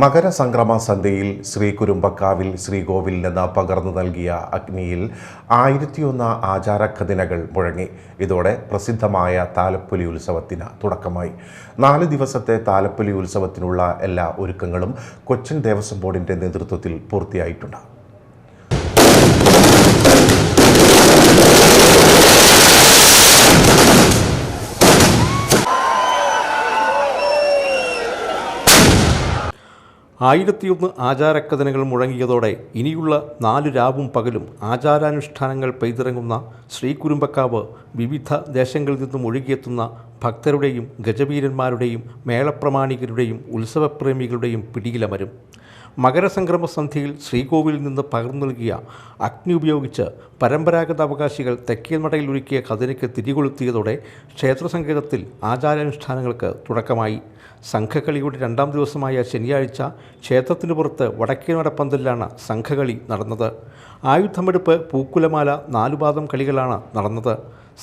മകരസംക്രമ സന്ധ്യയിൽ ശ്രീ കുരുമ്പക്കാവിൽ ശ്രീകോവിൽ നിന്ന് പകർന്നു നൽകിയ അഗ്നിയിൽ ആയിരത്തിയൊന്ന് ആചാരക്കഥനകൾ മുഴങ്ങി. ഇതോടെ പ്രസിദ്ധമായ താലപ്പൊലി ഉത്സവത്തിന് തുടക്കമായി. നാല് ദിവസത്തെ താലപ്പൊലി ഉത്സവത്തിനുള്ള എല്ലാ ഒരുക്കങ്ങളും കൊച്ചിൻ ദേവസ്വം ബോർഡിന്റെ നേതൃത്വത്തിൽ പൂർത്തിയായിട്ടുണ്ട്. ആയിരത്തിയൊന്ന് ആചാരക്കഥനകൾ മുഴങ്ങിയതോടെ ഇനിയുള്ള നാല് രാവും പകലും ആചാരാനുഷ്ഠാനങ്ങൾ പെയ്തിറങ്ങുന്ന ശ്രീകുരുമ്പക്കാവ് വിവിധ ദേശങ്ങളിൽ നിന്നും ഒഴുകിയെത്തുന്ന ഭക്തരുടെയും ഗജവീരന്മാരുടെയും മേളപ്രമാണികരുടെയും ഉത്സവപ്രേമികളുടെയും പിടിയിലമരും. മകരസംക്രമ സന്ധ്യയിൽ ശ്രീകോവിലിൽ നിന്ന് പകർന്നു നൽകിയ അഗ്നി ഉപയോഗിച്ച് പരമ്പരാഗത അവകാശികൾ തെക്കേനടയിൽ ഒരുക്കിയ കതിരയ്ക്ക് തിരികൊളുത്തിയതോടെ ക്ഷേത്രസങ്കേതത്തിൽ ആചാരാനുഷ്ഠാനങ്ങൾക്ക് തുടക്കമായി. സംഘകളിയുടെ രണ്ടാം ദിവസമായ ശനിയാഴ്ച ക്ഷേത്രത്തിനു പുറത്ത് വടക്കേനട പന്തലിലാണ് സംഘകളി നടന്നത്. ആയുധമെടുപ്പ് പൂക്കുലമാല നാലുപാദം കളികളാണ് നടന്നത്.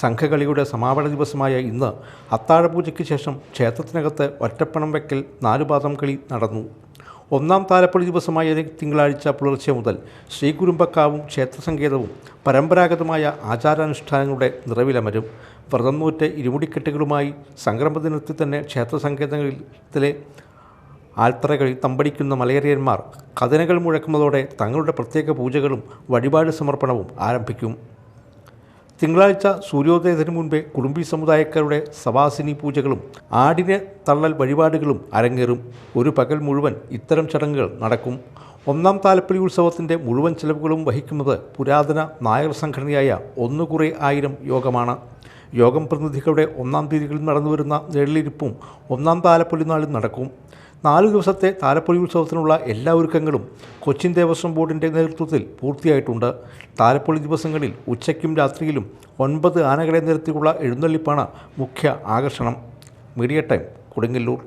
സംഘകളിയുടെ സമാപന ദിവസമായ ഇന്ന് അത്താഴപൂജയ്ക്ക് ശേഷം ക്ഷേത്രത്തിനകത്ത് ഒറ്റപ്പണം വെക്കൽ നാലുപാദം കളി നടന്നു. ഒന്നാം താലപ്പൊളി ദിവസമായ തിങ്കളാഴ്ച പുലർച്ചെ മുതൽ ശ്രീകുരുമ്പക്കാവും ക്ഷേത്രസങ്കേതവും പരമ്പരാഗതമായ ആചാരാനുഷ്ഠാനങ്ങളുടെ നിറവിലമരും. വ്രതം നൂറ്റ് ഇരുമുടിക്കെട്ടുകളുമായി സംക്രമദിനത്തിൽ തന്നെ ക്ഷേത്രസങ്കേതങ്ങളിലെ ആൽത്തറകളിൽ തമ്പടിക്കുന്ന മലയറിയന്മാർ കഥനകൾ മുഴക്കുന്നതോടെ തങ്ങളുടെ പ്രത്യേക പൂജകളും വഴിപാട് സമർപ്പണവും ആരംഭിക്കും. തിങ്കളാഴ്ച സൂര്യോദയത്തിന് മുൻപേ കുടുംബി സമുദായക്കാരുടെ സവാസിനി പൂജകളും ആടിനെ തള്ളൽ വഴിപാടുകളും അരങ്ങേറും. ഒരു പകൽ മുഴുവൻ ഇത്തരം ചടങ്ങുകൾ നടക്കും. ഒന്നാം താലപ്പൊലി ഉത്സവത്തിന്റെ മുഴുവൻ ചെലവുകളും വഹിക്കുന്നത് പുരാതന നായർ സംഘടനയായ ഒന്നുകുറെ കുറേ ആയിരം യോഗമാണ്. യോഗം പ്രതിനിധികളുടെ ഒന്നാം തീയതികളിൽ നടന്നുവരുന്ന നെഴലിരിപ്പും ഒന്നാം താലപ്പൊലി നാളിൽ നടക്കും. നാല് ദിവസത്തെ താലപ്പൊലി ഉത്സവത്തിനുള്ള എല്ലാ ഒരുക്കങ്ങളും കൊച്ചിൻ ദേവസ്വം ബോർഡിന്റെ നേതൃത്വത്തിൽ പൂർത്തിയായിട്ടുണ്ട്. താലപ്പൊലി ദിവസങ്ങളിൽ ഉച്ചയ്ക്കും രാത്രിയിലും ഒൻപത് ആനകളെ നിരത്തിയുള്ള എഴുന്നള്ളിപ്പാണ് മുഖ്യ ആകർഷണം. Media time Kodungallur.